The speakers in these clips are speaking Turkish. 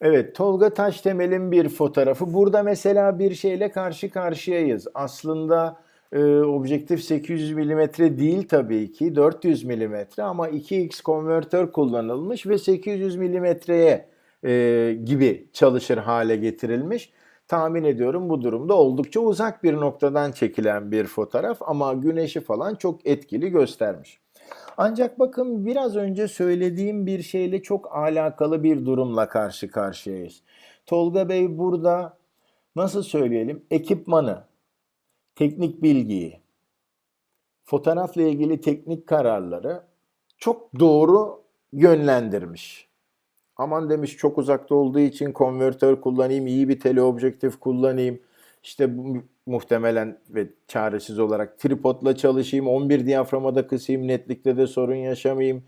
Evet, Tolga Taştemel'in bir fotoğrafı. Burada mesela bir şeyle karşı karşıyayız. Aslında e, objektif 800 mm değil tabii ki, 400 mm ama 2x konvertör kullanılmış ve 800 mm'ye e, gibi çalışır hale getirilmiş. Tahmin ediyorum bu durumda oldukça uzak bir noktadan çekilen bir fotoğraf ama güneşi falan çok etkili göstermiş. Ancak bakın biraz önce söylediğim bir şeyle çok alakalı bir durumla karşı karşıyayız. Tolga Bey burada nasıl söyleyelim ekipmanı, teknik bilgiyi, fotoğrafla ilgili teknik kararları çok doğru yönlendirmiş. Aman demiş çok uzakta olduğu için konvertör kullanayım, iyi bir teleobjektif kullanayım. İşte bu muhtemelen ve çaresiz olarak tripodla çalışayım, 11 diyaframa da kısayım, netlikte de sorun yaşamayayım.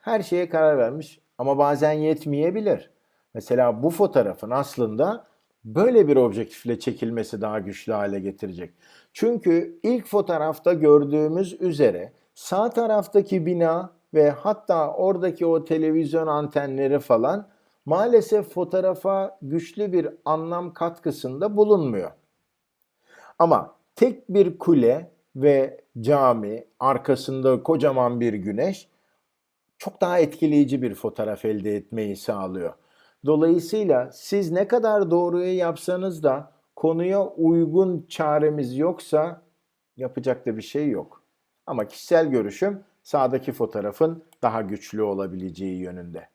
Her şeye karar vermiş ama bazen yetmeyebilir. Mesela bu fotoğrafın aslında böyle bir objektifle çekilmesi daha güçlü hale getirecek. Çünkü ilk fotoğrafta gördüğümüz üzere sağ taraftaki bina ve hatta oradaki o televizyon antenleri falan maalesef fotoğrafa güçlü bir anlam katkısında bulunmuyor. Ama tek bir kule ve cami, arkasında kocaman bir güneş çok daha etkileyici bir fotoğraf elde etmeyi sağlıyor. Dolayısıyla siz ne kadar doğruyu yapsanız da konuya uygun çaremiz yoksa yapacak da bir şey yok. Ama kişisel görüşüm sağdaki fotoğrafın daha güçlü olabileceği yönünde.